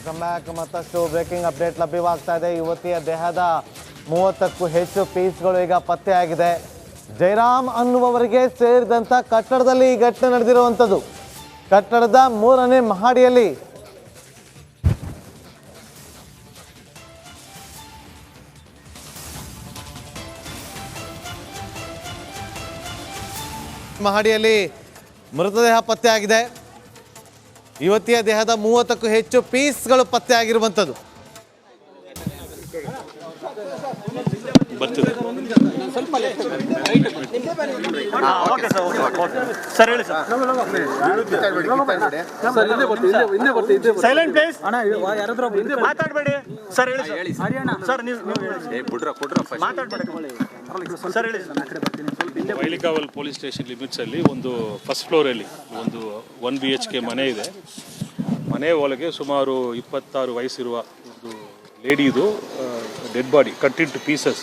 Welcome back ಮತ್ತಷ್ಟು breaking update ಲಭ್ಯವಾಗ್ತಾ ಇದೆ. ಯುವತಿಯ ದೇಹದ ಮೂವತ್ತಕ್ಕೂ ಹೆಚ್ಚು ಪೀಸ್ಗಳು ಈಗ ಪತ್ತೆಯಾಗಿದೆ ಜಯರಾಮ್ ಅನ್ನುವವರಿಗೆ ಸೇರಿದಂಥ ಕಟ್ಟಡದಲ್ಲಿ ಈ ಘಟನೆ ನಡೆದಿರುವಂಥದ್ದು ಕಟ್ಟಡದ ಮೂರನೇ ಮಹಡಿಯಲ್ಲಿ ಮಹಡಿಯಲ್ಲಿ ಮೃತದೇಹ ಪತ್ತೆಯಾಗಿದೆ ಯುವತಿಯ ದೇಹದ ಮೂವತ್ತಕ್ಕೂ ಹೆಚ್ಚು ಪೀಸ್ಗಳು ಪತ್ತೆಯಾಗಿರುವಂಥದ್ದು. ಬರ್ತಿದೆ ಸರ್ ಹೇಳಿ ಸರ್ ಸೈಲೆಂಟ್ ಪ್ಲೇಸ್ ಮಾತಾಡಬೇಡಿ. ಸರ್ ಹೇಳಿ ಸರ್ ಸರ್ ನೀವು ಮಾತಾಡಬೇಡಿ ಸರ್ ಹೇಳಿ ಸರ್ ವೈಲಿಕಾವಲ್ ಪೊಲೀಸ್ ಸ್ಟೇಷನ್ ಲಿಮಿಟ್ಸಲ್ಲಿ ಒಂದು ಫಸ್ಟ್ ಫ್ಲೋರಲ್ಲಿ ಒಂದು ಒನ್ ಬಿ ಎಚ್ ಕೆ ಮನೆ ಇದೆ. ಮನೆ ಒಳಗೆ ಸುಮಾರು ಇಪ್ಪತ್ತಾರು ವಯಸ್ಸಿರುವ ಒಂದು ಲೇಡಿದು dead body cut into two pieces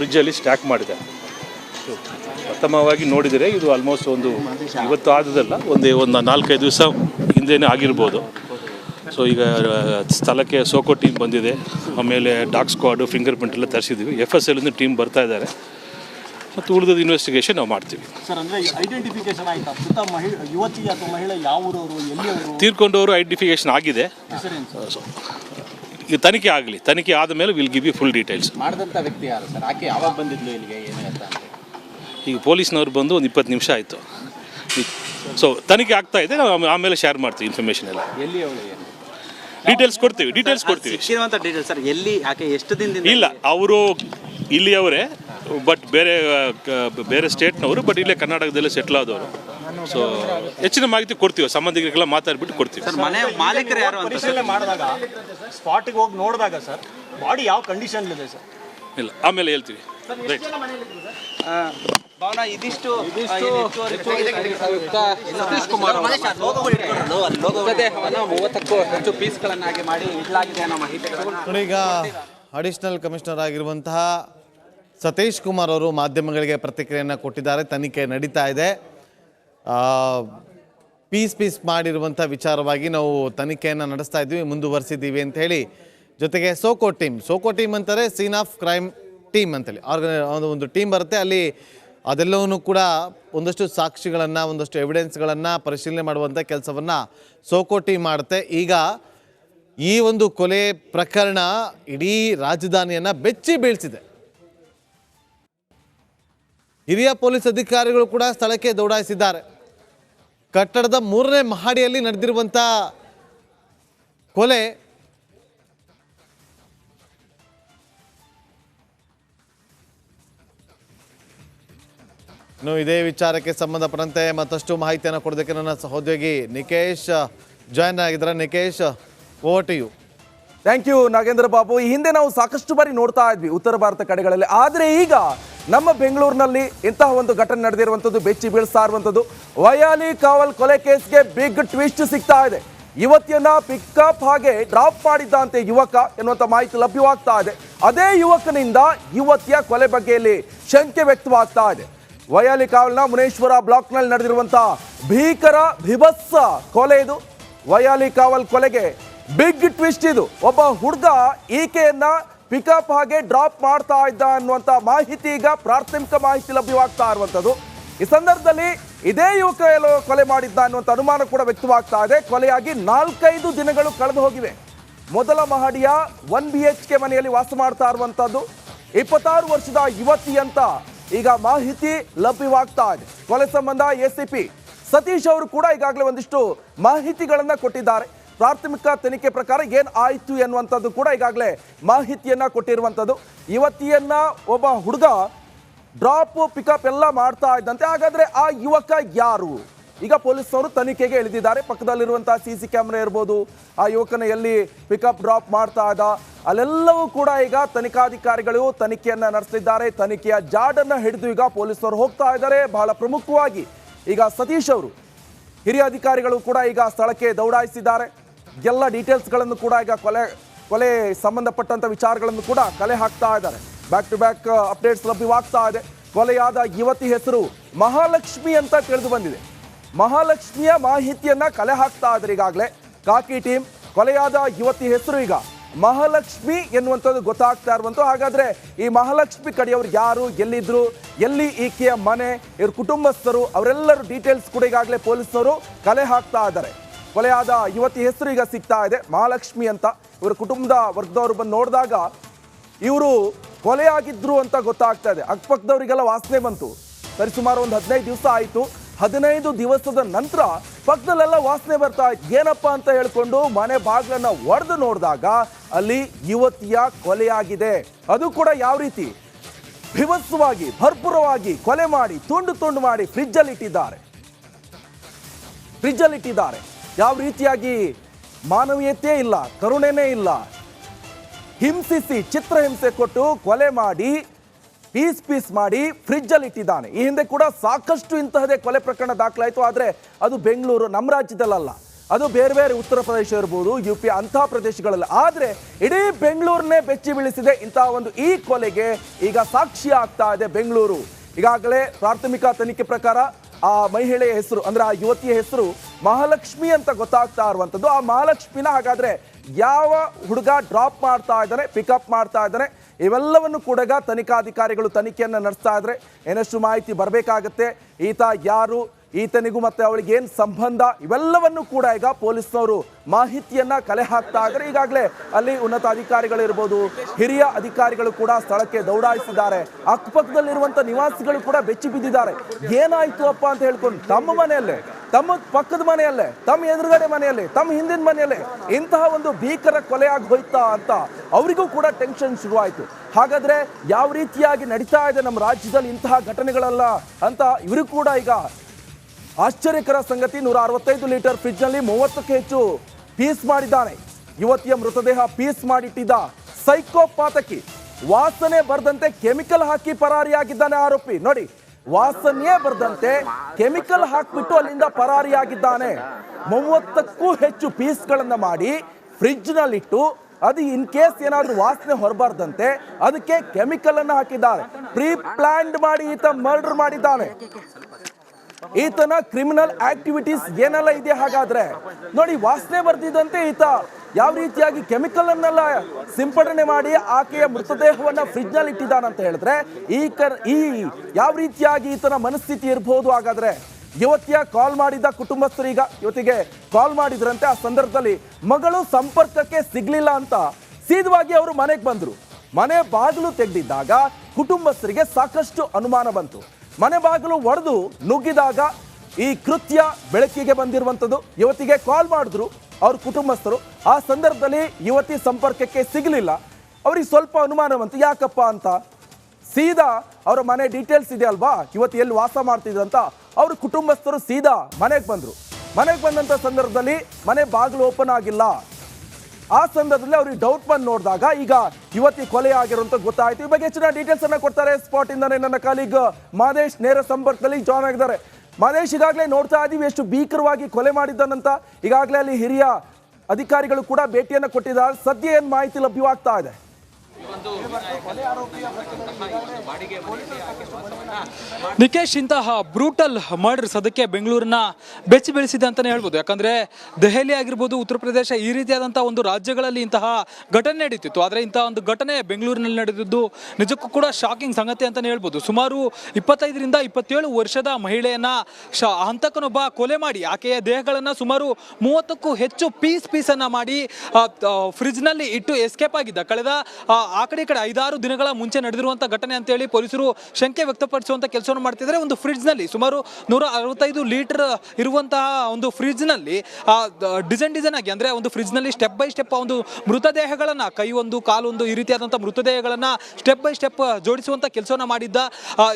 ಫ್ರಿಜ್ಜಲ್ಲಿ ಸ್ಟ್ಯಾಕ್ ಮಾಡಿದೆ. ಪ್ರಥಮವಾಗಿ ನೋಡಿದರೆ ಇದು ಆಲ್ಮೋಸ್ಟ್ ಒಂದು ಇವತ್ತು ಆದದಲ್ಲ ಒಂದೇ ಒಂದು ನಾಲ್ಕೈದು ದಿವಸ ಹಿಂದೆನೇ ಆಗಿರ್ಬೋದು. ಸೊ ಈಗ ಸ್ಥಳಕ್ಕೆ ಸೋಕೋ ಟೀಮ್ ಬಂದಿದೆ. ಆಮೇಲೆ ಡಾಗ್ ಸ್ಕ್ವಾಡು ಫಿಂಗರ್ ಪ್ರಿಂಟ್ ಎಲ್ಲ ತರಿಸಿದ್ದೀವಿ ಎಫ್ ಎಸ್ ಎಲ್ ಟೀಮ್ ಬರ್ತಾ ಇದ್ದಾರೆ. ಮತ್ತು ಉಳಿದದ ಇನ್ವೆಸ್ಟಿಗೇಷನ್ ನಾವು ಮಾಡ್ತೀವಿ. ತೀರ್ಕೊಂಡವರು ಐಡೆಂಟಿಫಿಕೇಶನ್ ಆಗಿದೆ. ಸೊ ಈಗ ತನಿಖೆ ಆಗಲಿ ತನಿಖೆ ಆದ ಮೇಲೆ will give you full details ಮಾಡಿದಂಥ ವ್ಯಕ್ತಿ ಯಾರು ಸರ್? ಆಕೆ ಯಾವಾಗ ಬಂದಿದ್ಲು ಇಲ್ಲಿಗೆ? ಏನು ಅಂತ ಈಗ ಪೊಲೀಸ್ನವ್ರು ಬಂದು ಒಂದು ಇಪ್ಪತ್ತು ನಿಮಿಷ ಆಯಿತು. ಸೊ ತನಿಖೆ ಆಗ್ತಾ ಇದೆ ನಾವು ಆಮೇಲೆ- ಶೇರ್ ಮಾಡ್ತೀವಿ ಇನ್ಫಾರ್ಮೇಷನ್ ಎಲ್ಲ. ಎಲ್ಲಿ ಅವಳು ಏನು? ಡೀಟೇಲ್ಸ್ ಕೊಡ್ತೀವಿ ಡೀಟೇಲ್ಸ್ ಕೊಡ್ತೀವಿ. ಸಿಕ್ಕಿರುವಂಥ ಡೀಟೇಲ್ಸ್ ಸರ್ ಎಲ್ಲಿ ಆಕೆ ಎಷ್ಟು ದಿನ ಇಲ್ಲ ಅವರು ಇಲ್ಲಿಯವರೇ ಬಟ್ ಬೇರೆ ಬೇರೆ ಸ್ಟೇಟ್ನವರು ಬಟ್ ಇಲ್ಲೇ ಕರ್ನಾಟಕದಲ್ಲೇ ಸೆಟ್ಲ್ ಆದವರು. ಸೊ ಹೆಚ್ಚಿನ ಮಾಹಿತಿ ಕೊಡ್ತೀವಿ ಸಂಬಂಧಿಕರಿಗೆಲ್ಲ ಮಾತಾಡ್ಬಿಟ್ಟು ಕೊಡ್ತೀವಿ. ಸರ್ ಮನೆ ಮಾಲೀಕರು ಯಾರು ಅಂತ ಸರ್ ಪರಿಶೀಲನೆ ಮಾಡಿದಾಗ ಸ್ಪಾಟಿಗೆ ಹೋಗಿ ನೋಡಿದಾಗ ಸರ್ ಬಾಡಿ ಯಾವ ಕಂಡೀಷನ್ ಇದೆ ಸರ್? ಇಲ್ಲ ಆಮೇಲೆ ಹೇಳ್ತೀವಿ. ರೈಟ್ ಭಾವನಾ ಇದಿಷ್ಟು ಮೂವತ್ತಕ್ಕೂ ಹೆಚ್ಚು ಪೀಸ್ಗಳನ್ನಾಗಿ ಮಾಡಿ ಇಡಲಾಗಿದೆ ಅನ್ನೋ ಮಾಹಿತಿಗಳನ್ನು ಈಗ ಅಡಿಷನಲ್ ಕಮಿಷನರ್ ಆಗಿರುವಂತಹ ಸತೀಶ್ ಕುಮಾರ್ ಅವರು ಮಾಧ್ಯಮಗಳಿಗೆ ಪ್ರತಿಕ್ರಿಯೆಯನ್ನು ಕೊಟ್ಟಿದ್ದಾರೆ ತನಿಖೆ ನಡೀತಾ ಇದೆ. ಪೀಸ್ ಪೀಸ್ ಮಾಡಿರುವಂಥ ವಿಚಾರವಾಗಿ ನಾವು ತನಿಖೆಯನ್ನು ನಡೆಸ್ತಾ ಇದ್ದೀವಿ, ಮುಂದುವರಿಸಿದ್ದೀವಿ ಅಂತ ಹೇಳಿ. ಜೊತೆಗೆ ಸೋಕೋ ಟೀಮ್ ಸೋಕೋ ಟೀಮ್ ಅಂತಾರೆ ಸೀನ್ ಆಫ್ ಕ್ರೈಮ್ ಟೀಮ್ ಅಂತೇಳಿ. ಆರ್ಗನೈ, ಒಂದು ಟೀಮ್ ಬರುತ್ತೆ, ಅಲ್ಲಿ ಅದೆಲ್ಲವನ್ನೂ ಕೂಡ ಒಂದಷ್ಟು ಸಾಕ್ಷಿಗಳನ್ನು, ಒಂದಷ್ಟು ಎವಿಡೆನ್ಸ್ಗಳನ್ನು ಪರಿಶೀಲನೆ ಮಾಡುವಂಥ ಕೆಲಸವನ್ನು ಸೋಕೋ ಟೀಮ್ ಮಾಡುತ್ತೆ. ಈಗ ಈ ಒಂದು ಕೊಲೆ ಪ್ರಕರಣ ಇಡೀ ರಾಜಧಾನಿಯನ್ನು ಬೆಚ್ಚಿ ಬೀಳ್ಸಿದೆ. ಹಿರಿಯ ಪೊಲೀಸ್ ಅಧಿಕಾರಿಗಳು ಕೂಡ ಸ್ಥಳಕ್ಕೆ ದೌಡಾಯಿಸಿದ್ದಾರೆ. ಕಟ್ಟಡದ ಮೂರನೇ ಮಹಡಿಯಲ್ಲಿ ನಡೆದಿರುವಂಥ ಕೊಲೆ ಇನ್ನು ಇದೇ ವಿಚಾರಕ್ಕೆ ಸಂಬಂಧಪಟ್ಟಂತೆ ಮತ್ತಷ್ಟು ಮಾಹಿತಿಯನ್ನು ಕೊಡೋದಕ್ಕೆ ನನ್ನ ಸಹೋದ್ಯೋಗಿ ನಿಕೇಶ್ ಜಾಯ್ನ್ ಆಗಿದ್ದಾರೆ. Nikesh over to you thank you Nagendra Babu. ಈ ಹಿಂದೆ ನಾವು ಸಾಕಷ್ಟು ಬಾರಿ ನೋಡ್ತಾ ಇದ್ವಿ ಉತ್ತರ ಭಾರತ ಕಡೆಗಳಲ್ಲಿ. ಆದರೆ ಈಗ ನಮ್ಮ ಬೆಂಗಳೂರಿನಲ್ಲಿ ಇಂತಹ ಒಂದು ಘಟನೆ ನಡೆದಿರುವಂಥದ್ದು, ಬೆಚ್ಚಿ ಬೀಳಿಸ್ತಾ ಇರುವಂಥದ್ದು ವಯಾಲಿ ಕಾವಲ್ ಕೊಲೆ ಕೇಸ್ಗೆ ಬಿಗ್ ಟ್ವಿಸ್ಟ್ ಸಿಗ್ತಾ ಇದೆ. ಯುವತಿಯನ್ನ ಪಿಕಪ್ ಹಾಗೆ ಡ್ರಾಪ್ ಮಾಡಿದ್ದಂತೆ ಯುವಕ ಎನ್ನುವಂಥ ಮಾಹಿತಿ ಲಭ್ಯವಾಗ್ತಾ ಇದೆ. ಅದೇ ಯುವಕನಿಂದ ಯುವತಿಯ ಕೊಲೆ ಬಗ್ಗೆಯಲ್ಲಿ ಶಂಕೆ ವ್ಯಕ್ತವಾಗ್ತಾ ಇದೆ. ವಯಾಲಿ ಕಾವಲ್ನ ಮುನೇಶ್ವರ ಬ್ಲಾಕ್ನಲ್ಲಿ ನಡೆದಿರುವಂತಹ ಭೀಕರ ಭಿಭತ್ಸ ಕೊಲೆ ಇದು. ವಯಾಲಿ ಕಾವಲ್ ಕೊಲೆಗೆ ಬಿಗ್ ಟ್ವಿಸ್ಟ್ ಇದು. ಒಬ್ಬ ಹುಡುಗ ಈಕೆಯನ್ನ ಪಿಕಪ್ ಹಾಗೆ ಡ್ರಾಪ್ ಮಾಡ್ತಾ ಇದ್ದ ಅನ್ನುವಂತ ಮಾಹಿತಿ ಈಗ ಪ್ರಾಥಮಿಕ ಮಾಹಿತಿ ಲಭ್ಯವಾಗ್ತಾ ಇರುವಂತದ್ದು ಈ ಸಂದರ್ಭದಲ್ಲಿ ಇದೇ ಯುವಕ ಕೊಲೆ ಮಾಡಿದ್ದ ಅನ್ನುವಂಥ ಅನುಮಾನ ಕೂಡ ವ್ಯಕ್ತವಾಗ್ತಾ ಇದೆ. ಕೊಲೆಯಾಗಿ ನಾಲ್ಕೈದು ದಿನಗಳು ಕಳೆದು ಹೋಗಿವೆ. ಮೊದಲ ಮಹಡಿಯ ಒನ್ ಬಿ ಎಚ್ ಕೆ ಮನೆಯಲ್ಲಿ ವಾಸ ಮಾಡ್ತಾ ಇರುವಂತದ್ದು ಇಪ್ಪತ್ತಾರು ವರ್ಷದ ಯುವತಿ ಅಂತ ಈಗ ಮಾಹಿತಿ ಲಭ್ಯವಾಗ್ತಾ ಇದೆ. ಕೊಲೆ ಸಂಬಂಧ ಎಸಿಪಿ ಸತೀಶ್ ಅವರು ಕೂಡ ಈಗಾಗಲೇ ಒಂದಿಷ್ಟು ಮಾಹಿತಿಗಳನ್ನು ಕೊಟ್ಟಿದ್ದಾರೆ. ಪ್ರಾಥಮಿಕ ತನಿಖೆ ಪ್ರಕಾರ ಏನು ಆಯಿತು ಎನ್ನುವಂಥದ್ದು ಕೂಡ ಈಗಾಗಲೇ ಮಾಹಿತಿಯನ್ನ ಕೊಟ್ಟಿರುವಂಥದ್ದು. ಯುವತಿಯನ್ನ ಒಬ್ಬ ಹುಡುಗ ಡ್ರಾಪ್ ಪಿಕಪ್ ಎಲ್ಲ ಮಾಡ್ತಾ ಇದ್ದಂತೆ. ಹಾಗಾದ್ರೆ ಆ ಯುವಕ ಯಾರು? ಈಗ ಪೊಲೀಸರು ತನಿಖೆಗೆ ಇಳಿದಿದ್ದಾರೆ. ಪಕ್ಕದಲ್ಲಿರುವಂತಹ ಸಿ ಸಿ ಕ್ಯಾಮ್ರಾ ಇರ್ಬೋದು, ಆ ಯುವಕನ ಎಲ್ಲಿ ಪಿಕಪ್ ಡ್ರಾಪ್ ಮಾಡ್ತಾ ಇದ್ದ, ಅಲ್ಲೆಲ್ಲವೂ ಕೂಡ ಈಗ ತನಿಖಾಧಿಕಾರಿಗಳು ತನಿಖೆಯನ್ನು ನಡೆಸಿದ್ದಾರೆ ತನಿಖೆಯ ಜಾಡನ್ನು ಹಿಡಿದು ಈಗ ಪೊಲೀಸರು ಹೋಗ್ತಾ ಇದ್ದಾರೆ. ಬಹಳ ಪ್ರಮುಖವಾಗಿ ಈಗ ಸತೀಶ್ ಅವರು ಹಿರಿಯ ಅಧಿಕಾರಿಗಳು ಕೂಡ ಈಗ ಸ್ಥಳಕ್ಕೆ ದೌಡಾಯಿಸಿದ್ದಾರೆ. ಎಲ್ಲ ಡೀಟೇಲ್ಸ್ಗಳನ್ನು ಕೂಡ ಈಗ ಕೊಲೆ ಕೊಲೆ ಸಂಬಂಧಪಟ್ಟಂಥ ವಿಚಾರಗಳನ್ನು ಕೂಡ ಕಲೆ ಹಾಕ್ತಾ ಇದ್ದಾರೆ. ಬ್ಯಾಕ್ ಟು ಬ್ಯಾಕ್ ಅಪ್ಡೇಟ್ಸ್ ಲಭ್ಯವಾಗ್ತಾ ಇದೆ. ಕೊಲೆಯಾದ ಯುವತಿ ಹೆಸರು ಮಹಾಲಕ್ಷ್ಮಿ ಅಂತ ತಿಳಿದು ಬಂದಿದೆ. ಮಹಾಲಕ್ಷ್ಮಿಯ ಮಾಹಿತಿಯನ್ನ ಕಲೆ ಹಾಕ್ತಾ ಇದ್ದಾರೆ ಈಗಾಗಲೇ. ಕಾಕಿ ಟೀಮ್, ಕೊಲೆಯಾದ ಯುವತಿ ಹೆಸರು ಈಗ ಮಹಾಲಕ್ಷ್ಮಿ ಎನ್ನುವಂಥದ್ದು ಗೊತ್ತಾಗ್ತಾ ಇರುವಂಥ ಹಾಗಾದ್ರೆ ಈ ಮಹಾಲಕ್ಷ್ಮಿ ಕಡೆಯವರು ಯಾರು, ಎಲ್ಲಿದ್ರು, ಎಲ್ಲಿ ಈಕೆಯ ಮನೆ, ಇವ್ರ ಕುಟುಂಬಸ್ಥರು, ಅವರೆಲ್ಲರೂ ಡೀಟೇಲ್ಸ್ ಕೂಡ ಈಗಾಗಲೇ ಪೊಲೀಸರು ಕಲೆ ಹಾಕ್ತಾ ಇದ್ದಾರೆ. ಕೊಲೆಯಾದ ಯುವತಿ ಹೆಸರು ಈಗ ಸಿಗ್ತಾ ಇದೆ. ಮಹಾಲಕ್ಷ್ಮಿ ಅಂತ ಇವರ ಕುಟುಂಬದ ವರ್ಗದವರು ಬಂದು ನೋಡಿದಾಗ ಇವರು ಕೊಲೆಯಾಗಿದ್ರು ಅಂತ ಗೊತ್ತಾಗ್ತಾ ಇದೆ. ಅಕ್ಕಪಕ್ಕದವರಿಗೆಲ್ಲ ವಾಸನೆ ಬಂತು. ಸರಿ, ಸುಮಾರು ಒಂದು ಹದಿನೈದು ದಿವಸ ಆಯಿತು. ಹದಿನೈದು ದಿವಸದ ನಂತರ ಪಕ್ಕದಲ್ಲೆಲ್ಲ ವಾಸನೆ ಬರ್ತಾ ಇತ್ತು. ಏನಪ್ಪ ಅಂತ ಹೇಳ್ಕೊಂಡು ಮನೆ ಬಾಗಿಲನ್ನ ಒಡೆದು ನೋಡಿದಾಗ ಅಲ್ಲಿ ಯುವತಿಯ ಕೊಲೆಯಾಗಿದೆ. ಅದು ಕೂಡ ಯಾವ ರೀತಿ? ಭಿವತ್ಸವಾಗಿ ಭರ್ಪೂರವಾಗಿ ಕೊಲೆ ಮಾಡಿ, ತುಂಡು ತುಂಡು ಮಾಡಿ ಫ್ರಿಜ್ಜಲ್ಲಿ ಇಟ್ಟಿದ್ದಾರೆ ಫ್ರಿಜ್ಜಲ್ಲಿ ಇಟ್ಟಿದ್ದಾರೆ ಯಾವ ರೀತಿಯಾಗಿ ಮಾನವೀಯತೆ ಇಲ್ಲ, ಕರುಣೆನೇ ಇಲ್ಲ, ಹಿಂಸಿಸಿ ಚಿತ್ರಹಿಂಸೆ ಕೊಟ್ಟು ಕೊಲೆ ಮಾಡಿ, ಪೀಸ್ ಪೀಸ್ ಮಾಡಿ ಫ್ರಿಜ್ಜಲ್ಲಿ ಇಟ್ಟಿದ್ದಾನೆ. ಈ ಹಿಂದೆ ಕೂಡ ಸಾಕಷ್ಟು ಇಂತಹದೇ ಕೊಲೆ ಪ್ರಕರಣ ದಾಖಲಾಯಿತು, ಆದರೆ ಅದು ಬೆಂಗಳೂರು, ನಮ್ಮ ರಾಜ್ಯದಲ್ಲಲ್ಲ. ಅದು ಬೇರೆ ಬೇರೆ ಉತ್ತರ ಪ್ರದೇಶ ಇರ್ಬೋದು, ಯು ಪಿ ಅಂತಹ ಪ್ರದೇಶಗಳಲ್ಲಿ. ಆದರೆ ಇಡೀ ಬೆಂಗಳೂರನ್ನೇ ಬೆಚ್ಚಿ ಬೀಳಿಸಿದೆ ಇಂತಹ ಒಂದು ಈ ಕೊಲೆಗೆ ಈಗ ಸಾಕ್ಷಿ ಆಗ್ತಾ ಇದೆ ಬೆಂಗಳೂರು. ಈಗಾಗಲೇ ಪ್ರಾಥಮಿಕ ತನಿಖೆ ಪ್ರಕಾರ ಆ ಮಹಿಳೆಯ ಹೆಸರು, ಅಂದ್ರೆ ಆ ಯುವತಿಯ ಹೆಸರು ಮಹಾಲಕ್ಷ್ಮಿ ಅಂತ ಗೊತ್ತಾಗ್ತಾ ಇರುವಂಥದ್ದು. ಆ ಮಹಾಲಕ್ಷ್ಮಿನ ಹಾಗಾದ್ರೆ ಯಾವ ಹುಡುಗ ಡ್ರಾಪ್ ಮಾಡ್ತಾ ಇದ್ದಾನೆ ಪಿಕಪ್ ಮಾಡ್ತಾ ಇದ್ದಾನೆ, ಇವೆಲ್ಲವನ್ನು ಕೂಡ ತನಿಖಾಧಿಕಾರಿಗಳು ತನಿಖೆಯನ್ನು ನಡೆಸ್ತಾ ಇದ್ರೆ ಏನಷ್ಟು ಮಾಹಿತಿ ಬರಬೇಕಾಗತ್ತೆ. ಈತ ಯಾರು ಈತನಿಗೂ ಮತ್ತೆ ಅವಳಿಗೆ ಏನು ಸಂಬಂಧ? ಇವೆಲ್ಲವನ್ನು ಕೂಡ ಈಗ ಪೊಲೀಸ್ನವರು ಮಾಹಿತಿಯನ್ನ ಕಲೆ ಹಾಕ್ತಾ ಇದ್ದಾರೆ. ಈಗಾಗಲೇ ಅಲ್ಲಿ ಉನ್ನತ ಅಧಿಕಾರಿಗಳಿರ್ಬೋದು ಹಿರಿಯ ಅಧಿಕಾರಿಗಳು ಕೂಡ ಸ್ಥಳಕ್ಕೆ ದೌಡಾಯಿಸಿದ್ದಾರೆ. ಅಕ್ಕಪಕ್ಕದಲ್ಲಿರುವಂತ ನಿವಾಸಿಗಳು ಕೂಡ ಬೆಚ್ಚಿ ಬಿದ್ದಿದ್ದಾರೆ. ಏನಾಯ್ತು ಅಪ್ಪ ಅಂತ ಹೇಳ್ಕೊಂಡು ತಮ್ಮ ಮನೆಯಲ್ಲೇ, ತಮ್ಮ ಪಕ್ಕದ ಮನೆಯಲ್ಲೇ, ತಮ್ಮ ಎದುರುಗಡೆ ಮನೆಯಲ್ಲಿ, ತಮ್ಮ ಹಿಂದಿನ ಮನೆಯಲ್ಲೇ ಇಂತಹ ಒಂದು ಭೀಕರ ಕೊಲೆ ಆಗಿ ಹೋಯ್ತಾ ಅಂತ ಅವರಿಗೂ ಕೂಡ ಟೆನ್ಷನ್ ಶುರುವಾಯಿತು. ಹಾಗಾದ್ರೆ ಯಾವ ರೀತಿಯಾಗಿ ನಡೀತಾ ಇದೆ ನಮ್ಮ ರಾಜ್ಯದಲ್ಲಿ ಇಂತಹ ಘಟನೆಗಳಲ್ಲ ಅಂತ ಇವರು ಕೂಡ ಈಗ ಆಶ್ಚರ್ಯಕರ ಸಂಗತಿ, ನೂರ ಅರವತ್ತೈದು ಲೀಟರ್ ಫ್ರಿಡ್ಜ್ನಲ್ಲಿ ಮೂವತ್ತಕ್ಕೆ ಹೆಚ್ಚು ಪೀಸ್ ಮಾಡಿದ್ದಾನೆ. ಯುವತಿಯ ಮೃತದೇಹ ಪೀಸ್ ಮಾಡಿಟ್ಟಿದ್ದ ಸೈಕೋಪಾತಕಿ ವಾಸನೆ ಬರದಂತೆ ಕೆಮಿಕಲ್ ಹಾಕಿ ಪರಾರಿಯಾಗಿದ್ದಾನೆ ಆರೋಪಿ. ನೋಡಿ, ವಾಸನೆಯೇ ಬರದಂತೆ ಕೆಮಿಕಲ್ ಹಾಕ್ಬಿಟ್ಟು ಅಲ್ಲಿಂದ ಪರಾರಿಯಾಗಿದ್ದಾನೆ. ಮೂವತ್ತಕ್ಕೂ ಹೆಚ್ಚು ಪೀಸ್ಗಳನ್ನು ಮಾಡಿ ಫ್ರಿಜ್ನಲ್ಲಿಟ್ಟು ಅದು ಇನ್ ಕೇಸ್ ಏನಾದರೂ ವಾಸನೆ ಹೊರಬಾರ್ದಂತೆ ಅದಕ್ಕೆ ಕೆಮಿಕಲ್ ಅನ್ನು ಹಾಕಿದ್ದಾರೆ. ಪ್ರೀ ಪ್ಲಾನ್ಡ್ ಮಾಡಿ ಈತ ಮರ್ಡರ್ ಮಾಡಿದ್ದಾನೆ. ಈತನ ಕ್ರಿಮಿನಲ್ ಆಕ್ಟಿವಿಟೀಸ್ ಏನೆಲ್ಲ ಇದೆ ಹಾಗಾದ್ರೆ? ನೋಡಿ, ವಾಸನೆ ಬರ್ತಿದ್ದಂತೆ ಈತ ಯಾವ ರೀತಿಯಾಗಿ ಕೆಮಿಕಲ್ ಅನ್ನೆಲ್ಲ ಸಿಂಪಡಣೆ ಮಾಡಿ ಆಕೆಯ ಮೃತದೇಹವನ್ನ ಫ್ರಿಜ್ನಲ್ಲಿ ಇಟ್ಟಿದ್ದಾನಂತ ಹೇಳಿದ್ರೆ, ಈ ಕರ್, ಈ ಯಾವ ರೀತಿಯಾಗಿ ಈತನ ಮನಸ್ಥಿತಿ ಇರಬಹುದು ಹಾಗಾದ್ರೆ? ಯುವತಿಯ ಕಾಲ್ ಮಾಡಿದ ಕುಟುಂಬಸ್ಥರೀಗ ಯುವತಿಗೆ ಕಾಲ್ ಮಾಡಿದ್ರಂತೆ. ಆ ಸಂದರ್ಭದಲ್ಲಿ ಮಗಳು ಸಂಪರ್ಕಕ್ಕೆ ಸಿಗ್ಲಿಲ್ಲ ಅಂತ ಸೀದವಾಗಿ ಅವರು ಮನೆಗೆ ಬಂದರು. ಮನೆ ಬಾಗಿಲು ತೆಗೆದಿದ್ದಾಗ ಕುಟುಂಬಸ್ಥರಿಗೆ ಸಾಕಷ್ಟು ಅನುಮಾನ ಬಂತು. ಮನೆ ಬಾಗಿಲು ಒಡೆದು ನುಗ್ಗಿದಾಗ ಈ ಕೃತ್ಯ ಬೆಳಕಿಗೆ ಬಂದಿರುವಂಥದ್ದು. ಯುವತಿಗೆ ಕಾಲ್ ಮಾಡಿದ್ರು ಅವ್ರ ಕುಟುಂಬಸ್ಥರು. ಆ ಸಂದರ್ಭದಲ್ಲಿ ಯುವತಿ ಸಂಪರ್ಕಕ್ಕೆ ಸಿಗಲಿಲ್ಲ. ಅವ್ರಿಗೆ ಸ್ವಲ್ಪ ಅನುಮಾನವಂತ, ಯಾಕಪ್ಪ ಅಂತ? ಸೀದಾ ಅವರ ಮನೆ ಡೀಟೇಲ್ಸ್ ಇದೆ ಅಲ್ವಾ? ಇವತ್ತು ಎಲ್ಲಿ ವಾಸ ಮಾಡ್ತಿದ್ರು ಅಂತ ಅವ್ರ ಕುಟುಂಬಸ್ಥರು ಸೀದಾ ಮನೆಗೆ ಬಂದರು. ಮನೆಗೆ ಬಂದಂತ ಸಂದರ್ಭದಲ್ಲಿ ಮನೆ ಬಾಗಿಲು ಓಪನ್ ಆಗಿಲ್ಲ. ಆ ಸಂದರ್ಭದಲ್ಲಿ ಅವ್ರಿಗೆ ಡೌಟ್ ಬಂದು ನೋಡಿದಾಗ ಈಗ ಯುವತಿ ಕೊಲೆ ಆಗಿರುವಂತ ಗೊತ್ತಾಯ್ತು. ಈ ಬಗ್ಗೆ ಹೆಚ್ಚಿನ ಡೀಟೇಲ್ಸ್ ಅನ್ನ ಕೊಡ್ತಾರೆ ಸ್ಪಾಟ್ ಇಂದ ನನ್ನ ಕಾಲೀಗ್ ಮಾದೇಶ್. ನೇರ ಸಂಪರ್ಕದಲ್ಲಿ ಜಾಯ್ನ್ ಆಗಿದ್ದಾರೆ. ಮಾದೇಶ್, ಈಗಾಗಲೇ ನೋಡ್ತಾ ಇದೀವಿ ಎಷ್ಟು ಭೀಕರವಾಗಿ ಕೊಲೆ ಮಾಡಿದ್ದಾನಂತ. ಈಗಾಗಲೇ ಅಲ್ಲಿ ಹಿರಿಯ ಅಧಿಕಾರಿಗಳು ಕೂಡ ಭೇಟಿಯನ್ನು ಕೊಟ್ಟಿದ್ದಾರೆ. ಸದ್ಯ ಏನು ಮಾಹಿತಿ ಲಭ್ಯವಾಗ್ತಾ ಇದೆ? ನಿಕೇಶ್ ಇಂತಹ ಬ್ರೂಟಲ್ ಮರ್ಡರ್ಸ್ ಅದಕ್ಕೆ ಬೆಂಗಳೂರನ್ನ ಬೆಚ್ಚಿ ಬೆಳೆಸಿದೆ ಅಂತಲೇ ಹೇಳ್ಬೋದು. ಯಾಕಂದರೆ ದೆಹಲಿ ಆಗಿರ್ಬೋದು, ಉತ್ತರ ಪ್ರದೇಶ ಈ ರೀತಿಯಾದಂಥ ಒಂದು ರಾಜ್ಯಗಳಲ್ಲಿ ಇಂತಹ ಘಟನೆ ನಡೀತಿತ್ತು. ಆದರೆ ಇಂತಹ ಒಂದು ಘಟನೆ ಬೆಂಗಳೂರಿನಲ್ಲಿ ನಡೆದಿದ್ದು ನಿಜಕ್ಕೂ ಕೂಡ ಶಾಕಿಂಗ್ ಸಂಗತಿ ಅಂತಲೇ ಹೇಳ್ಬೋದು. ಸುಮಾರು ಇಪ್ಪತ್ತೈದರಿಂದ ಇಪ್ಪತ್ತೇಳು ವರ್ಷದ ಮಹಿಳೆಯನ್ನ ಹಂತಕನೊಬ್ಬ ಕೊಲೆ ಮಾಡಿ, ಆಕೆಯ ದೇಹಗಳನ್ನು ಸುಮಾರು ಮೂವತ್ತಕ್ಕೂ ಹೆಚ್ಚು ಪೀಸ್ ಪೀಸನ್ನು ಮಾಡಿ ಫ್ರಿಜ್ನಲ್ಲಿ ಇಟ್ಟು ಎಸ್ಕೇಪ್ ಆಗಿದ್ದ. ಕಳೆದ ಆ, ಕಡೆ ಈ ಕಡೆ ಐದಾರು ದಿನಗಳ ಮುಂಚೆ ನಡೆದಿರುವಂಥ ಘಟನೆ ಅಂತೇಳಿ ಪೊಲೀಸರು ಶಂಕೆ ವ್ಯಕ್ತಪಡಿಸುವಂಥ ಕೆಲಸವನ್ನು ಮಾಡ್ತಿದ್ದಾರೆ. ಒಂದು ಫ್ರಿಡ್ಜ್ನಲ್ಲಿ ಸುಮಾರು ನೂರ ಅರವತ್ತೈದು ಲೀಟರ್ ಇರುವಂತಹ ಒಂದು ಫ್ರಿಡ್ಜ್ನಲ್ಲಿ ಡಿಸೈನ್ ಡಿಸೈನ್ ಆಗಿ ಅಂದರೆ ಒಂದು ಫ್ರಿಡ್ಜ್ನಲ್ಲಿ ಸ್ಟೆಪ್ ಬೈ ಸ್ಟೆಪ್ ಒಂದು ಮೃತದೇಹಗಳನ್ನು ಕೈ ಒಂದು ಕಾಲೊಂದು ಈ ರೀತಿಯಾದಂಥ ಮೃತದೇಹಗಳನ್ನು ಸ್ಟೆಪ್ ಬೈ ಸ್ಟೆಪ್ ಜೋಡಿಸುವಂಥ ಕೆಲಸವನ್ನು ಮಾಡಿದ್ದ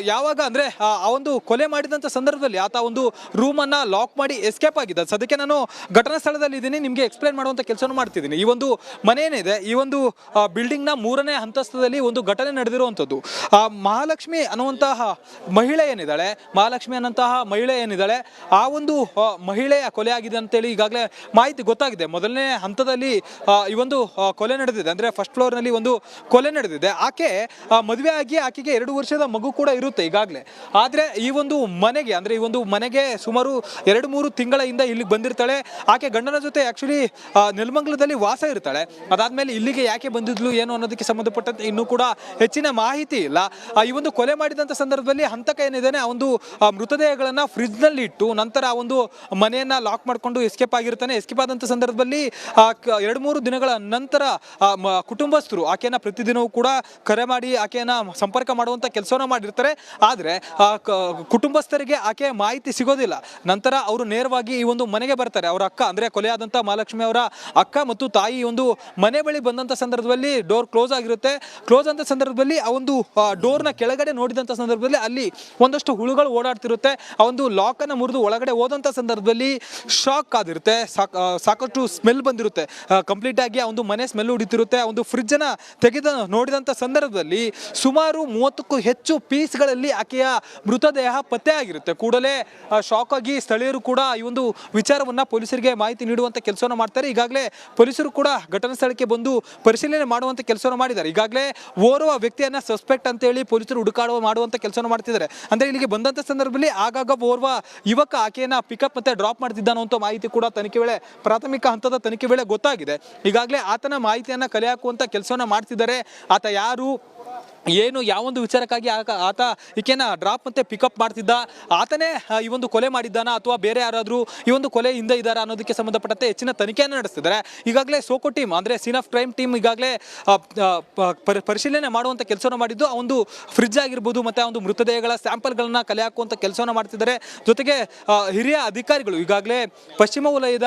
ಯಾವಾಗ ಅಂದರೆ ಆ ಒಂದು ಕೊಲೆ ಮಾಡಿದಂಥ ಸಂದರ್ಭದಲ್ಲಿ ಆತ ಒಂದು ರೂಮನ್ನು ಲಾಕ್ ಮಾಡಿ ಎಸ್ಕೇಪ್ ಆಗಿದ್ದ. ಸದ್ಯಕ್ಕೆ ನಾನು ಘಟನಾ ಸ್ಥಳದಲ್ಲಿ ಇದ್ದೀನಿ ನಿಮಗೆ ಎಕ್ಸ್ಪ್ಲೈನ್ ಮಾಡುವಂಥ ಕೆಲಸವನ್ನು ಮಾಡ್ತಿದ್ದೀನಿ. ಈ ಒಂದು ಮನೆ ಏನಿದೆ ಈ ಒಂದು ಬಿಲ್ಡಿಂಗ್ನ ಮೂರನೇ ಮೂರನೇ ಹಂತಸ್ಥದಲ್ಲಿ ಒಂದು ಘಟನೆ ನಡೆದಿರುವಂಥದ್ದು. ಆ ಮಹಾಲಕ್ಷ್ಮಿ ಅನ್ನುವಂತಹ ಮಹಿಳೆ ಏನಿದ್ದಾಳೆ, ಮಹಾಲಕ್ಷ್ಮಿ ಅನ್ನಂತಹ ಮಹಿಳೆ ಏನಿದ್ದಾಳೆ, ಆ ಒಂದು ಮಹಿಳೆಯ ಕೊಲೆ ಆಗಿದೆ ಅಂತೇಳಿ ಈಗಾಗಲೇ ಮಾಹಿತಿ ಗೊತ್ತಾಗಿದೆ. ಮೊದಲನೇ ಹಂತದಲ್ಲಿ ಈ ಒಂದು ಕೊಲೆ ನಡೆದಿದೆ. ಅಂದ್ರೆ ಫಸ್ಟ್ ಫ್ಲೋರ್ನಲ್ಲಿ ಒಂದು ಕೊಲೆ ನಡೆದಿದೆ. ಆಕೆ ಮದುವೆ ಆಗಿ ಆಕೆಗೆ ಎರಡು ವರ್ಷದ ಮಗು ಕೂಡ ಇರುತ್ತೆ ಈಗಾಗಲೇ. ಆದರೆ ಈ ಒಂದು ಮನೆಗೆ, ಅಂದ್ರೆ ಈ ಒಂದು ಮನೆಗೆ ಸುಮಾರು ಎರಡು ಮೂರು ತಿಂಗಳ ಹಿಂದ ಇಲ್ಲಿಗೆ ಬಂದಿರ್ತಾಳೆ. ಆಕೆ ಗಂಡನ ಜೊತೆ ಆ್ಯಕ್ಚುಲಿ ನೆಲಮಂಗಲದಲ್ಲಿ ವಾಸ ಇರ್ತಾಳೆ. ಅದಾದಮೇಲೆ ಇಲ್ಲಿಗೆ ಯಾಕೆ ಬಂದಿದ್ಲು, ಏನು ಅನ್ನೋದಕ್ಕೆ ಸಂಬಂಧಪಟ್ಟಂತೆ ಇನ್ನೂ ಕೂಡ ಹೆಚ್ಚಿನ ಮಾಹಿತಿ ಇಲ್ಲ. ಈ ಒಂದು ಕೊಲೆ ಮಾಡಿದಂಥ ಸಂದರ್ಭದಲ್ಲಿ ಹಂತಕ ಏನಿದೆ, ಆ ಒಂದು ಮೃತದೇಹಗಳನ್ನು ಫ್ರಿಜ್ನಲ್ಲಿ ಫ್ರಿಜ್ನಲ್ಲಿ ಇಟ್ಟು ನಂತರ ಆ ಒಂದು ಮನೆಯನ್ನ ಲಾಕ್ ಮಾಡಿಕೊಂಡು ಎಸ್ಕೇಪ್ ಆಗಿರ್ತಾನೆ ಎಸ್ಕೇಪ್ ಆದಂಥ ಸಂದರ್ಭದಲ್ಲಿ ಎರಡು ಮೂರು ದಿನಗಳ ನಂತರ ಕುಟುಂಬಸ್ಥರು ಆಕೆಯನ್ನ ಪ್ರತಿದಿನವೂ ಕೂಡ ಕರೆ ಮಾಡಿ ಆಕೆಯನ್ನ ಸಂಪರ್ಕ ಮಾಡುವಂತ ಕೆಲಸವನ್ನ ಮಾಡಿರ್ತಾರೆ. ಆದರೆ ಕುಟುಂಬಸ್ಥರಿಗೆ ಆಕೆ ಮಾಹಿತಿ ಸಿಗೋದಿಲ್ಲ. ನಂತರ ಅವರು ನೇರವಾಗಿ ಈ ಒಂದು ಮನೆಗೆ ಬರ್ತಾರೆ. ಅವರ ಅಕ್ಕ, ಅಂದ್ರೆ ಕೊಲೆಯಾದಂತ ಮಹಾಲಕ್ಷ್ಮಿ ಅವರ ಅಕ್ಕ ಮತ್ತು ತಾಯಿ ಒಂದು ಮನೆ ಬಳಿ ಬಂದಂತ ಸಂದರ್ಭದಲ್ಲಿ ಡೋರ್ ಕ್ಲೋಸ್ ಆಗಿರುತ್ತೆ ಕ್ಲೋಸ್ ಅಂತ ಸಂದರ್ಭದಲ್ಲಿ ಆ ಒಂದು ಡೋರ್ನ ಕೆಳಗಡೆ ನೋಡಿದಂತ ಸಂದರ್ಭದಲ್ಲಿ ಅಲ್ಲಿ ಒಂದಷ್ಟು ಹುಳುಗಳು ಓಡಾಡ್ತಿರುತ್ತೆ. ಆ ಒಂದು ಲಾಕನ್ನು ಮುರಿದು ಒಳಗಡೆ ಹೋದಂಥ ಸಂದರ್ಭದಲ್ಲಿ ಶಾಕ್ ಆಗಿರುತ್ತೆ ಸಾಕ್- ಸಾಕಷ್ಟು ಸ್ಮೆಲ್ ಬಂದಿರುತ್ತೆ. ಕಂಪ್ಲೀಟ್ ಆಗಿ ಆ ಒಂದು ಮನೆ ಸ್ಮೆಲ್ ಹೊಡಿತಿರುತ್ತೆ. ಆ ಒಂದು ಫ್ರಿಜ್ ಅನ್ನ ತೆಗೆದ ನೋಡಿದಂತ ಸಂದರ್ಭದಲ್ಲಿ ಸುಮಾರು ಮೂವತ್ತಕ್ಕೂ ಹೆಚ್ಚು ಪೀಸ್ಗಳಲ್ಲಿ ಆಕೆಯ ಮೃತದೇಹ ಪತ್ತೆ ಆಗಿರುತ್ತೆ. ಕೂಡಲೇ ಶಾಕ್ ಆಗಿ ಸ್ಥಳೀಯರು ಕೂಡ ಈ ಒಂದು ವಿಚಾರವನ್ನ ಪೊಲೀಸರಿಗೆ ಮಾಹಿತಿ ನೀಡುವಂತ ಕೆಲಸವನ್ನು ಮಾಡ್ತಾರೆ. ಈಗಾಗಲೇ ಪೊಲೀಸರು ಕೂಡ ಘಟನಾ ಸ್ಥಳಕ್ಕೆ ಬಂದು ಪರಿಶೀಲನೆ ಮಾಡುವಂತ ಕೆಲಸವನ್ನು ಮಾಡಿದ್ದಾರೆ. ಈಗಾಗಲೇ ಓರ್ವ ವ್ಯಕ್ತಿಯನ್ನ ಸಸ್ಪೆಕ್ಟ್ ಅಂತ ಹೇಳಿ ಪೊಲೀಸರು ಹುಡುಕಾಡುವ, ಮಾಡುವಂತ ಕೆಲಸವನ್ನು ಮಾಡ್ತಿದ್ದಾರೆ. ಅಂದ್ರೆ ಇಲ್ಲಿಗೆ ಬಂದಂತ ಸಂದರ್ಭದಲ್ಲಿ ಆಗಾಗ ಓರ್ವ ಯುವಕ ಆಕೆಯನ್ನ ಪಿಕಪ್ ಮತ್ತೆ ಡ್ರಾಪ್ ಮಾಡ್ತಿದ್ದಾನೋ ಅಂತ ಮಾಹಿತಿ ಕೂಡ ತನಿಖೆ ವೇಳೆ, ಪ್ರಾಥಮಿಕ ಹಂತದ ತನಿಖೆ ವೇಳೆ ಗೊತ್ತಾಗಿದೆ. ಈಗಾಗಲೇ ಆತನ ಮಾಹಿತಿಯನ್ನ ಕಲೆ ಹಾಕುವಂತ ಕೆಲಸವನ್ನ ಮಾಡ್ತಿದ್ದಾರೆ. ಆತ ಯಾರು? ಏನು ಯಾವೊಂದು ವಿಚಾರಕ್ಕಾಗಿ ಆಕ- ಆತ ಈಕೆನ ಡ್ರಾಪ್ ಮತ್ತೆ ಪಿಕಪ್ ಮಾಡ್ತಿದ್ದ? ಆತನೇ ಈ ಒಂದು ಕೊಲೆ ಮಾಡಿದ್ದಾನ? ಅಥವಾ ಬೇರೆ ಯಾರಾದರೂ ಈ ಒಂದು ಕೊಲೆ ಹಿಂದೆ ಇದ್ದಾರಾ ಅನ್ನೋದಕ್ಕೆ ಸಂಬಂಧಪಟ್ಟಂತೆ ಹೆಚ್ಚಿನ ತನಿಖೆಯನ್ನು ನಡೆಸ್ತಿದ್ದಾರೆ. ಈಗಾಗಲೇ ಸೋಕೋ ಟೀಮ್, ಅಂದ್ರೆ ಸೀನ್ ಆಫ್ ಕ್ರೈಮ್ ಟೀಮ್ ಈಗಾಗಲೇ ಪರಿಶೀಲನೆ ಮಾಡುವಂತ ಕೆಲಸವನ್ನು ಮಾಡಿದ್ದು, ಆ ಒಂದು ಫ್ರಿಡ್ಜ್ ಆಗಿರ್ಬೋದು, ಮತ್ತೆ ಆ ಒಂದು ಮೃತದೇಹಗಳ ಸ್ಯಾಂಪಲ್ಗಳನ್ನು ಕಲೆ ಹಾಕುವಂತ ಕೆಲಸವನ್ನು ಮಾಡ್ತಿದ್ದಾರೆ. ಜೊತೆಗೆ ಹಿರಿಯ ಅಧಿಕಾರಿಗಳು, ಈಗಾಗಲೇ ಪಶ್ಚಿಮ ವಲಯದ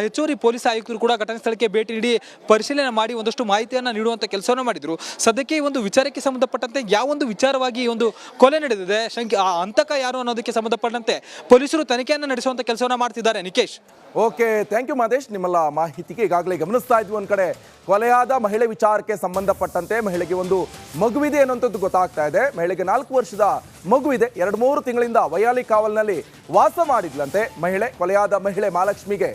ಹೆಚ್ಚುವರಿ ಪೊಲೀಸ್ ಆಯುಕ್ತರು ಕೂಡ ಘಟನಾ ಸ್ಥಳಕ್ಕೆ ಭೇಟಿ ನೀಡಿ ಪರಿಶೀಲನೆ ಮಾಡಿ ಒಂದಷ್ಟು ಮಾಹಿತಿಯನ್ನು ನೀಡುವಂತ ಕೆಲಸವನ್ನು ಮಾಡಿದ್ರು. ಸದ್ಯಕ್ಕೆ ಈ ಒಂದು ವಿಚಾರಕ್ಕೆ ಸಂಬಂಧಪಟ್ಟಂತೆ ಯಾವೊಂದು ವಿಚಾರವಾಗಿ ಈ ಒಂದು ಕೊಲೆ ನಡೆದಿದೆ? ಶಂಕೆ ಆ ಹಂತಕ ಯಾರು ಅನ್ನೋದಕ್ಕೆ ಸಂಬಂಧಪಟ್ಟಂತೆ ಪೊಲೀಸರು ತನಿಖೆಯನ್ನು ನಡೆಸುವಂತ ಕೆಲಸವನ್ನ ಮಾಡ್ತಿದ್ದಾರೆ Nikesh. Okay thank you Madesh. ನಿಮ್ಮೆಲ್ಲ ಮಾಹಿತಿಗೆ ಈಗಾಗಲೇ ಗಮನಿಸ್ತಾ ಇದ್ವಿ ಒಂದು ಕಡೆ. ಕೊಲೆಯಾದ ಮಹಿಳೆ ವಿಚಾರಕ್ಕೆ ಸಂಬಂಧಪಟ್ಟಂತೆ ಮಹಿಳೆಗೆ ಒಂದು ಮಗುವಿದೆ ಅನ್ನುವಂಥದ್ದು ಗೊತ್ತಾಗ್ತಾ ಇದೆ. ಮಹಿಳೆಗೆ ನಾಲ್ಕು ವರ್ಷದ ಮಗುವಿದೆ. ಎರಡು, ಮೂರು ತಿಂಗಳಿಂದ ವಯಾಲಿ ಕಾವಲ್ನಲ್ಲಿ ವಾಸ ಮಾಡಿದ್ಲಂತೆ ಮಹಿಳೆ. ಕೊಲೆಯಾದ ಮಹಿಳೆ ಮಹಾಲಕ್ಷ್ಮಿಗೆ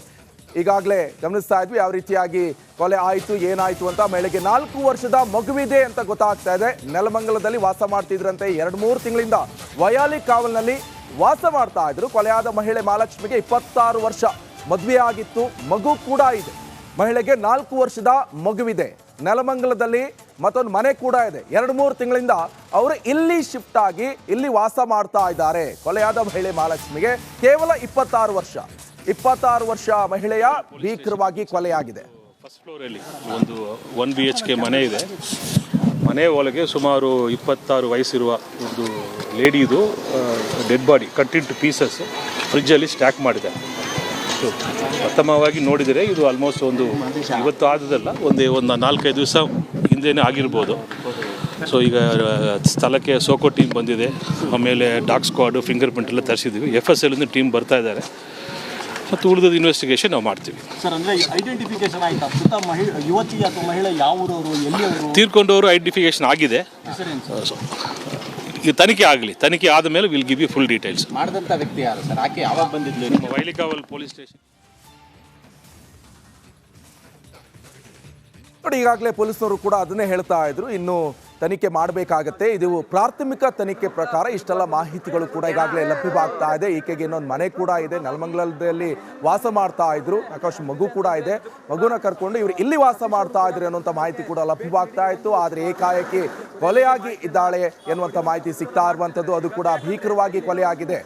ಈಗಾಗಲೇ ಗಮನಿಸ್ತಾ ಇದ್ವಿ, ಯಾವ ರೀತಿಯಾಗಿ ಕೊಲೆ ಆಯಿತು, ಏನಾಯಿತು ಅಂತ. ಮಹಿಳೆಗೆ ನಾಲ್ಕು ವರ್ಷದ ಮಗುವಿದೆ ಅಂತ ಗೊತ್ತಾಗ್ತಾ ಇದೆ. ನೆಲಮಂಗಲದಲ್ಲಿ ವಾಸ ಮಾಡ್ತಿದ್ರಂತೆ ಎರಡು ಮೂರು ತಿಂಗಳಿಂದ. ವಯಾಲಿ ಕಾವಲ್ನಲ್ಲಿ ವಾಸ ಮಾಡ್ತಾ ಇದ್ರು. ಕೊಲೆಯಾದ ಮಹಿಳೆ ಮಹಾಲಕ್ಷ್ಮಿಗೆ ಇಪ್ಪತ್ತಾರು ವರ್ಷ. ಮದುವೆ ಆಗಿತ್ತು, ಮಗು ಕೂಡ ಇದೆ. ಮಹಿಳೆಗೆ ನಾಲ್ಕು ವರ್ಷದ ಮಗುವಿದೆ. ನೆಲಮಂಗಲದಲ್ಲಿ ಮತ್ತೊಂದು ಮನೆ ಕೂಡ ಇದೆ. ಎರಡು ಮೂರು ತಿಂಗಳಿಂದ ಅವರು ಇಲ್ಲಿ ಶಿಫ್ಟ್ ಆಗಿ ಇಲ್ಲಿ ವಾಸ ಮಾಡ್ತಾ ಇದ್ದಾರೆ. ಕೊಲೆಯಾದ ಮಹಿಳೆ ಮಹಾಲಕ್ಷ್ಮಿಗೆ ಕೇವಲ ಇಪ್ಪತ್ತಾರು ವರ್ಷ. ಇಪ್ಪತ್ತಾರು ವರ್ಷ ಮಹಿಳೆಯ ಭೀಕರವಾಗಿ ಕೊಲೆಯಾಗಿದೆ. ಫಸ್ಟ್ ಫ್ಲೋರಲ್ಲಿ ಒಂದು ಒನ್ ಬಿ ಎಚ್ ಕೆ ಮನೆ ಇದೆ. ಮನೆ ಒಳಗೆ ಸುಮಾರು ಇಪ್ಪತ್ತಾರು ವಯಸ್ಸಿರುವ ಒಂದು ಲೇಡಿದು dead body cut two pieces ಫ್ರಿಜ್ಜಲ್ಲಿ ಸ್ಟ್ಯಾಕ್ ಮಾಡಿದೆ. ಪ್ರಥಮವಾಗಿ ನೋಡಿದರೆ ಇದು ಆಲ್ಮೋಸ್ಟ್ ಒಂದು ಇವತ್ತು ಆದದಲ್ಲ ಒಂದೇ ಒಂದು ನಾಲ್ಕೈದು ದಿವಸ ಹಿಂದೆನೇ ಆಗಿರ್ಬೋದು. ಸೊ ಈಗ ಸ್ಥಳಕ್ಕೆ ಸೋಕೋ ಟೀಮ್ ಬಂದಿದೆ. ಆಮೇಲೆ ಡಾಕ್ ಸ್ಕ್ವಾಡು ಫಿಂಗರ್ ಪ್ರಿಂಟ್ ಎಲ್ಲ ತರಿಸಿದ್ದೀವಿ ಎಫ್ ಎಸ್ ಎಲ್ ಟೀಮ್ ಬರ್ತಾ ಇದ್ದಾರೆ. ಮತ್ತು ಉಳಿದ ಇನ್ವೆಸ್ಟಿಗೇಷನ್ ನಾವು ಮಾಡ್ತೀವಿ. ಸರ್ ಅಂದರೆ ಐಡೆಂಟಿಫಿಕೇಶನ್ ಆಯಿತು? ಮೃತ ಮಹಿಳೆ ಯುವತಿ ಅಥವಾ ಮಹಿಳೆ ಯಾವ ಊರವರು ಎಲ್ಲಿಯವರು ತೀರ್ಕೊಂಡವರು ಐಡೆಂಟಿಫಿಕೇಶನ್ ಆಗಿದೆ. ಸೊ ಈ ತನಿಖೆ ಆಗಲಿ ತನಿಖೆ ಆದ ಮೇಲೆ will give you full details ಮಾಡಿದಂಥ ವ್ಯಕ್ತಿ ಯಾರು ಸರ್ ಆಕೆ ಯಾವಾಗ ಬಂದಿದ್ಲು ನಿಮ್ಮ ವೈಲಿಕಾವಲ್ ಪೊಲೀಸ್ ಸ್ಟೇಷನ್ ನೋಡಿ ಈಗಾಗಲೇ ಪೊಲೀಸ್ನವರು ಕೂಡ ಅದನ್ನೇ ಹೇಳ್ತಾ ಇದ್ರು. ಇನ್ನು ತನಿಖೆ ಮಾಡಬೇಕಾಗತ್ತೆ. ಇದು ಪ್ರಾಥಮಿಕ ತನಿಖೆ ಪ್ರಕಾರ ಇಷ್ಟೆಲ್ಲ ಮಾಹಿತಿಗಳು ಕೂಡ ಈಗಾಗಲೇ ಲಭ್ಯವಾಗ್ತಾ ಇದೆ. ಈಕೆಗೆ ಇನ್ನೊಂದು ಮನೆ ಕೂಡ ಇದೆ. ನೆಲಮಂಗಲದಲ್ಲಿ ವಾಸ ಮಾಡ್ತಾ ಇದ್ರು. ಆಕಾಶ್ ಮಗು ಕೂಡ ಇದೆ. ಮಗುನ ಕರ್ಕೊಂಡು ಇವರು ಇಲ್ಲಿ ವಾಸ ಮಾಡ್ತಾ ಇದ್ರು ಅನ್ನುವಂಥ ಮಾಹಿತಿ ಕೂಡ ಲಭ್ಯವಾಗ್ತಾ ಇತ್ತು. ಆದರೆ ಏಕಾಏಕಿ ಕೊಲೆಯಾಗಿ ಇದ್ದಾಳೆ ಎನ್ನುವಂಥ ಮಾಹಿತಿ ಸಿಗ್ತಾ ಇರುವಂಥದ್ದು ಅದು ಕೂಡ ಭೀಕರವಾಗಿ ಕೊಲೆಯಾಗಿದೆ.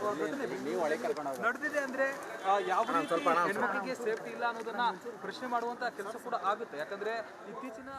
ಪ್ರಶ್ನೆ ಮಾಡುವಂತ ಕೆಲಸ ಕೂಡ ಆಗುತ್ತೆ. ಯಾಕಂದ್ರೆ ಇತ್ತೀಚಿನ